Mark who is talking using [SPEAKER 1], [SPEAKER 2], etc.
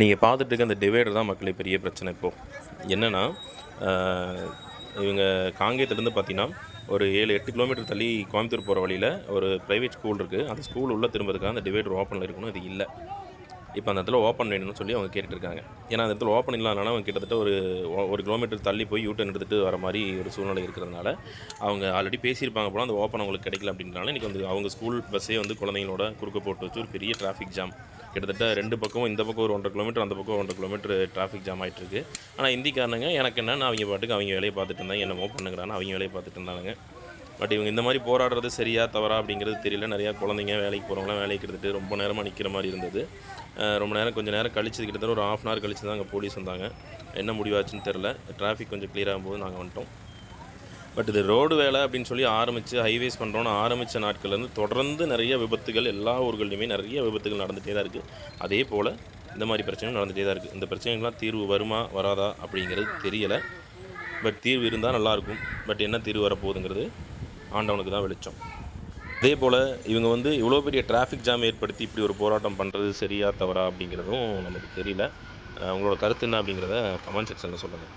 [SPEAKER 1] நீங்கள் பார்த்துட்டு இருக்க அந்த டிவைடர் தான் மக்களே பெரிய பிரச்சனை இப்போது என்னென்னா இவங்க காங்கேயத்துலேருந்து பார்த்தீங்கன்னா ஒரு ஏழு எட்டு கிலோமீட்டர் தள்ளி கோயம்புத்தூர் போகிற வழியில் ஒரு ப்ரைவேட் ஸ்கூல் இருக்குது அந்த ஸ்கூல் உள்ளே திரும்பதுக்காக அந்த டிவைடர் ஓப்பனில் இருக்கணும். இது இல்லை. இப்போ அந்த இடத்துல ஓப்பன் வேணும்னு சொல்லி அவங்க கேட்டுருக்காங்க ஏன்னா அந்த இடத்துல ஓப்பன் இல்லாதனால அவங்க கிட்டத்தட்ட ஒரு ஒரு கிலோமீட்டர் தள்ளி போய் யூட்டன் எடுத்துகிட்டு வர மாதிரி ஒரு சூழ்நிலை இருக்கிறதுனால அவங்க ஆல்ரெடி பேசியிருப்பாங்க போல அந்த ஓப்பன் அவங்களுக்கு கிடைக்கல அப்படின்றனால இன்றைக்கி வந்து அவங்க ஸ்கூல் பஸ்ஸே வந்து குழந்தைங்களோட குறுக்க போட்டு வச்சு ஒரு பெரிய டிராஃபிக் ஜாம் கிட்டத்தட்ட ரெண்டு பக்கம் இந்த பக்கம் ஒரு ஒன்றரை கிலோமீட்டர் அந்த பக்கம் ஒன்றரை கிலோமீட்டர் டிராஃபிக் ஜாம் ஆகிட்டுருக்கு ஆனால் இந்திக்காரனுங்க எனக்கு என்னன்னு அவங்க பாட்டுக்கு அவங்க வேலையை பார்த்துட்டு இருந்தாங்க என்னமோ பண்ணுங்கிறான்னு அவங்க வேலையை பார்த்துட்டு இருந்தாங்க பட் இவங்க இந்த மாதிரி போராடுறது சரியா தவறா அப்படிங்கிறது தெரியல. நிறையா குழந்தைங்க வேலைக்கு போகிறவங்களாம் வேலைக்கு எடுத்துகிட்டு ரொம்ப நேரமாக நிற்கிற மாதிரி இருந்தது. ரொம்ப நேரம் கொஞ்சம் நேரம் கழிச்சு கிட்டத்தட்ட ஒரு ஆஃப் அன் ஹவர் கழிச்சு தான் அங்கே போலீஸ் வந்தாங்க. என்ன முடிவாச்சுன்னு தெரில டிராஃபிக் கொஞ்சம் கிளியர் ஆகும்போது நாங்கள் வந்துட்டோம். பட் இது ரோடு வேலை அப்படின்னு சொல்லி ஆரம்பித்து ஹைவேஸ் பண்ணுறோன்னு ஆரம்பித்த நாட்கள்லேருந்து தொடர்ந்து நிறைய விபத்துகள் எல்லா ஊர்கள்லையுமே நிறைய விபத்துகள் நடந்துகிட்டே தான் இருக்குது அதே போல் இந்த மாதிரி பிரச்சனையும் நடந்துகிட்டே தான் இருக்குது இந்த பிரச்சனைகள்லாம் தீர்வு வருமா வராதா அப்படிங்கிறது தெரியலை. பட் தீர்வு இருந்தால் நல்லாயிருக்கும் பட் என்ன தீர்வு வரப்போகுதுங்கிறது ஆண்டவனுக்கு தான் வெளிச்சம். அதே போல் இவங்க வந்து இவ்வளோ பெரிய டிராஃபிக் ஜாம் ஏற்படுத்தி இப்படி ஒரு போராட்டம் பண்ணுறது சரியா தவறா அப்படிங்கிறதும் நமக்கு தெரியல. உங்களோட கருத்து என்ன அப்படிங்கிறத கமெண்ட் செக்ஷனில் சொல்லுங்கள்